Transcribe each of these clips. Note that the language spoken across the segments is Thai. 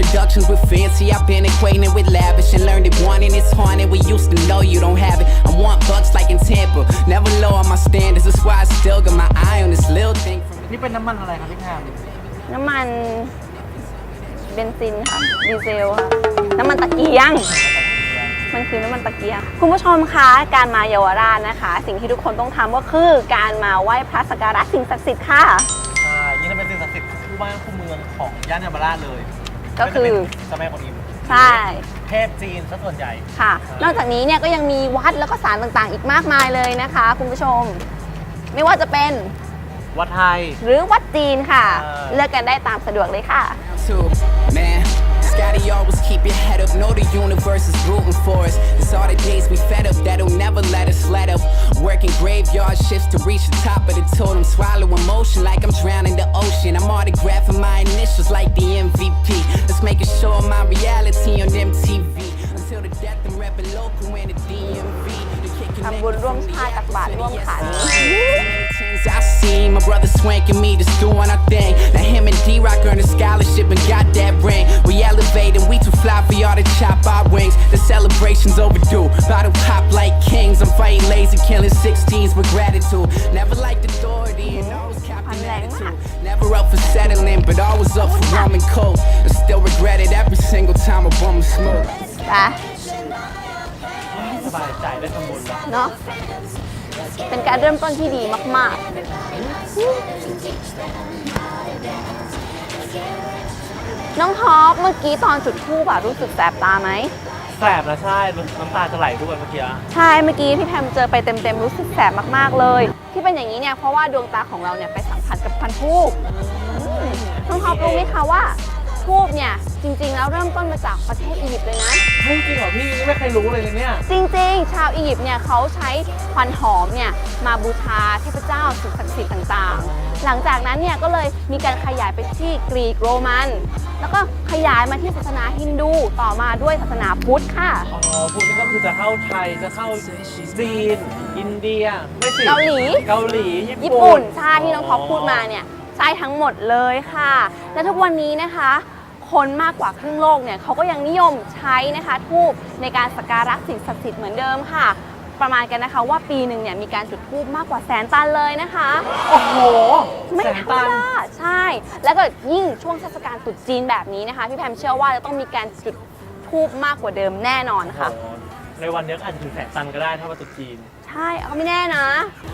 introductions with fancy. I've been acquainted with lavish and learned it wanting it's haunted. We used to know you don't have it. I want bucks like in Tampa. Never lower my standards. That's why I still got my eye on this little thing from นี่เป็นน้ำมันอะไรครับพี่แพมน้ำมันเบนซินค่ะดีเซลค่ะน้ำมันตะเกียง มันคือน้ำมันตะเกียง คุณผู้ชมคะการมาเยาวราชนะคะ สิ่งที่ทุกคนต้องทำก็คือการมาไหว้พระสักการะสิ่งศักดิ์สิทธิ์ค่ะใช่ยิ่งถ้าเป็นสิ่งศักดิ์สิทธิ์คู่บ้านคู่เมืองของย่านเยาวราชเลย ก็คือไม่ว่าจะเป็นเจ้าแม่กวนอิมใช่ เทพจีนซะส่วนใหญ่ ค่ะ นอกจากนี้เนี่ยก็ยังมีวัดแล้วก็ศาลต่างๆ อีกมากมายเลยนะคะ คุณผู้ชม ไม่ว่าจะเป็นวัดไทย หรือวัดจีนค่ะเออเลือกกันได้ตามสะดวกเลยค่ะ too. Man, Scotty always keep your head up. Know the universe is rooting for us. It's all the days we fed up that'll never let us let up. Working graveyard shifts to reach the top of the totem. Swallow emotion like I'm drowning the ocean. I'm autographing my initials like the MVP. Let's make it show my reality on MTV. Until the death I'm rapping local in the DMV. The kick ทำบุญร่วมชาติตักบาตรร่วมขัน Things I seen, my brother swanking me, just doing our thing. Now him and D-Rock earned a celebration's overdue, bottle pop like kings. I'm fighting lazy, killing 16s with gratitude. Never liked authority and always copping I'm like, attitude. Never up for settling, but always up for rum and coke. And still regret it every single time a bum smoke. ไปสบายใจได้ทำบุญแล้วเนาะเป็นการเริ่มต้นที่ดีมากๆ น้องท็อปเมื่อกี้ตอนจุดธูปอะรู้สึกแสบตาไหม แสบนะใช่น้ำตาจะไหลด้วยเมื่อกี้ใช่เมื่อกี้พี่แพมเจอไปเต็มๆรู้สึกแสบมากๆเลย ที่เป็นอย่างนี้เนี่ยเพราะว่าดวงตาของเราเนี่ยไปสัมผัสกับควันทูบน้องท็อปรู้ไหมคะว่า ทูบเนี่ย จริงๆ แล้วเริ่มต้นมาจากประเทศอียิปต์เลยนะ เฮ้ยจริงเหรอพี่นี่ไม่เคยรู้เลยเลยเนี่ย จริงๆ ชาวอียิปต์เนี่ยเขาใช้ควันหอมเนี่ยมาบูชาเทพเจ้าสิ่งศักดิ์สิทธิ์ต่างๆ หลังจากนั้นเนี่ยก็เลยมีการขยายไปที่กรีกโรมัน แล้วก็ขยายมาที่ศาสนาฮินดูต่อมาด้วยศาสนาพุทธค่ะ อ๋อพูดนี่ก็คือจะเข้าไทยจะเข้าจีน อินเดีย ไม่สิเกาหลี เกาหลีญี่ปุ่นใช่ที่น้องท็อปพูดมาเนี่ยใช่ทั้งหมดเลยค่ะ และทุกวันนี้นะคะ คนมากกว่าครึ่งโลกเนี่ยเขาก็ยังนิยมใช้นะคะทูบในการสักการะสิ่งศักดิ์สิทธิ์เหมือนเดิมค่ะ ประมาณกันนะคะว่าปีหนึ่งเนี่ยมีการจุดธูปมากกว่าแสนตันเลยนะคะ โอ้โหไม่แสธรนรมตัน ดาใช่ แล้วก็ยิ่งช่วงเทศกาลตรุษจีนแบบนี้นะคะ พี่แพมเชื่อว่าจะต้องมีการจุดธูปมากกว่าเดิมแน่นอนค่ะ โอ้โห ในวันนี้ก็อาจจะถึงแสนตันก็ได้ถ้าวันตรุษจีน ใช่เอาไม่แน่นะ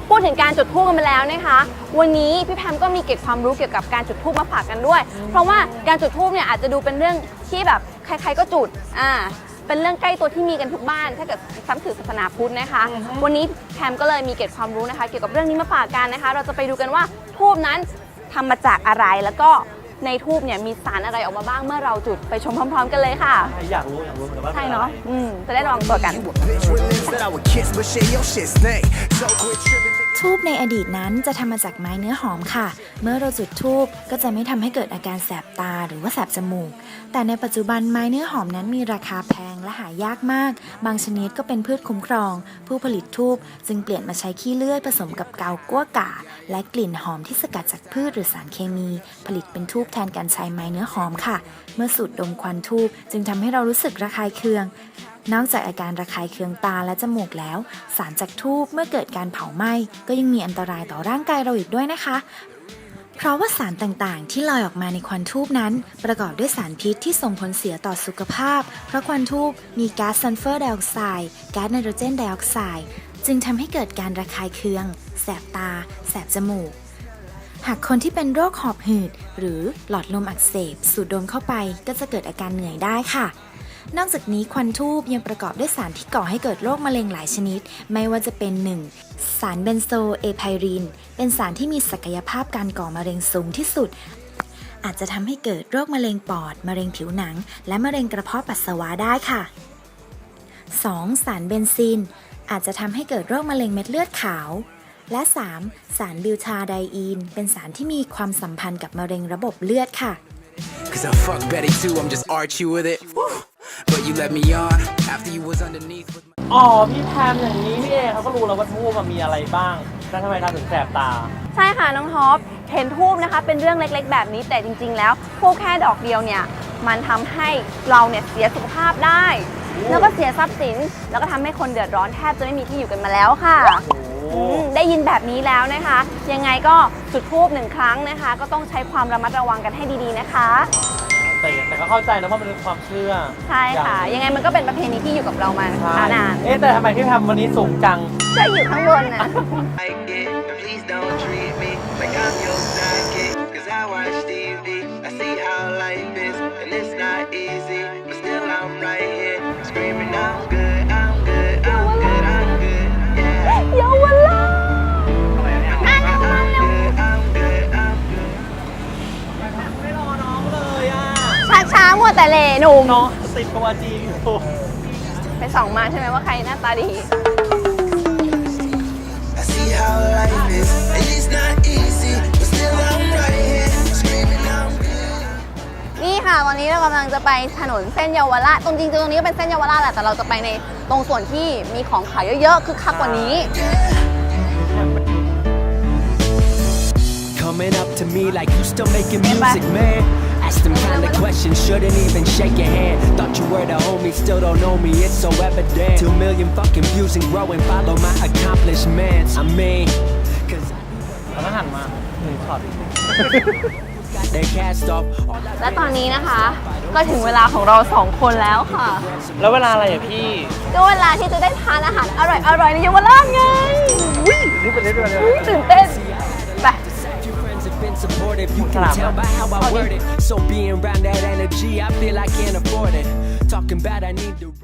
พูดถึงการจุดธูปกันไปแล้วนะคะ วันนี้พี่แพมก็มีเก็บความรู้เกี่ยวกับการจุดธูปมาฝากกันด้วย เพราะว่าการจุดธูปเนี่ยอาจจะดูเป็นเรื่องที่แบบใครๆก็จุดอ่าเป็นเรื่องใกล้ตัวที่มีกันทุกบ้าน ถ้าเกิดซ้ำถือศาสนาพุทธนะคะ วันนี้แพมก็เลยมีเก็บความรู้นะคะ เกี่ยวกับเรื่องนี้มาฝากกันนะคะ เราจะไปดูกันว่าธูปนั้นทำมาจากอะไรแล้วก็ ในธูปเนี่ยมีสารอะไรออกมาบ้างเมื่อเราจุดไปชมพร้อม ๆ กันเลยค่ะอยากรู้อยากรู้เหมือนกันว่าใช่ป็อไรเนาะอืมจะได้ระวังตัวกัน Bitch with lips that I would kiss, but shit, your shit stink. So quit tripping. ทูบในอดีตนั้นจะทำมาจากไม้เนื้อหอมค่ะ เมื่อเราจุดทูบก็จะไม่ทำให้เกิดอาการแสบตาหรือว่าแสบจมูก แต่ในปัจจุบันไม้เนื้อหอมนั้นมีราคาแพงและหายากมาก บางชนิดก็เป็นพืชคุ้มครอง ผู้ผลิตทูบจึงเปลี่ยนมาใช้ขี้เลื่อยผสมกับเกาวกั้วกาและกลิ่นหอมที่สกัดจากพืชหรือสารเคมี ผลิตเป็นทูบแทนการใช้ไม้เนื้อหอมค่ะ เมื่อสูดดมควันทูบจึงทำให้เรารู้สึกระคายเคือง นอกจากอาการระคายเคืองตาและจมูกแล้ว สารจากทูบเมื่อเกิดการเผาไหม้ก็ยังมีอันตรายต่อร่างกายเราอีกด้วยนะคะ เพราะว่าสารต่างๆ ที่ลอยออกมาในควันทูบนั้น ประกอบด้วยสารพิษที่ส่งผลเสียต่อสุขภาพ เพราะควันทูบมีก๊าซซัลเฟอร์ไดออกไซด์ก๊าซไนโตรเจนไดออกไซด์จึงทำให้เกิดการระคายเคือง แสบตา แสบจมูกหากคนที่เป็นโรคหอบหืด หรือหลอดลมอักเสบ สูดดมเข้าไปก็จะเกิดอาการเหนื่อยได้ค่ะ นอกจากนี้ควันทูบยังประกอบด้วยสารที่ก่อให้เกิดโรคมะเร็งหลายชนิด ไม่ว่าจะเป็น 1. สารเบนโซเอไพริน เป็นสารที่มีศักยภาพการก่อมะเร็งสูงที่สุด อาจจะทำให้เกิดโรคมะเร็งปอด มะเร็งผิวหนัง และมะเร็งกระเพาะปัสสาวะได้ค่ะ 2. สารเบนซิน อาจจะทำให้เกิดโรคมะเร็งเม็ดเลือดขาว และ 3. สารบิวทาไดอีน เป็นสารที่มีความสัมพันธ์กับมะเร็งระบบเลือดค่ะ Cause I fuck Betty too, I'm just Archie with it. Woo. But you let me on after you was underneath with my อ๋อพี่แพมอย่างนี้นี่เองเขาก็รู้แล้วว่าทูบมันมีอะไรบ้างแล้วทำไมทำถึงแสบตา ใช่ค่ะน้องท็อปเห็นทูบนะคะเป็นเรื่องเล็กๆ แบบนี้แต่จริง ๆ แล้วทูบแค่ดอกเดียวเนี่ยมันทำให้เราเนี่ยเสียสุขภาพได้ แล้วก็เสียทรัพย์สิน แล้วก็ทำให้คนเดือดร้อนแทบจะไม่มีที่อยู่กันมาแล้วค่ะ โอ้อืมได้ยินแบบนี้แล้วนะคะ ยังไงก็จุดทูบหนึ่งครั้งนะคะ ก็ต้องใช้ความระมัดระวังกันให้ดีๆนะคะ แต่แต่ก็เข้าใจนะเพราะมันเป็นความเชื่อใช่ค่ะ ยังไงมันก็เป็นประเพณีที่อยู่กับเรามาใช่ช้านานเอ๊ะแต่ทำไมพี่แพมวันนี้สูงจัง ก็อยู่ข้างบนนะ like it. Please don't treat me like I'm your sidekick. ช้าช้าๆมัวแต่เลหนุ่มน้องติดตัวจีอยู่ไปส่องมาใช่ไหมว่าใครหน้าตาดี I see how life is, and it's not easy. But still, I'm right here, screaming, I'm good. นี่ค่ะวันนี้เรากำลังจะไปถนนเส้นเยาวราชตรงจริงๆตรงนี้ก็เป็นเส้นเยาวราชแหละแต่เราจะไปในตรงส่วนที่มีของขายเยอะๆคือคักกว่านี้ Coming up to me like you still making music, man. Ask them kind of questions, shouldn't even shake your hand. Thought you were the homie, still don't know me, it's so evident. Two million fucking views and growing, follow my accomplishments. I mean, cause แล้วก็หันมาหนึ่งช็อต they cast off all that และตอนนี้นะคะ ก็ถึงเวลาของเราสองคนแล้วค่ะแล้วเวลาอะไรอะพี่ก็เวลาที่จะได้ทานอาหารอร่อยๆในเยาวราชไงนี่เป็นเรื่องอะไรอุ๊ยตื่นเต้นไป few friends have been supportive. You can tell by how I word it. So being around that energy, I feel I can't afford it. Talking about I need to.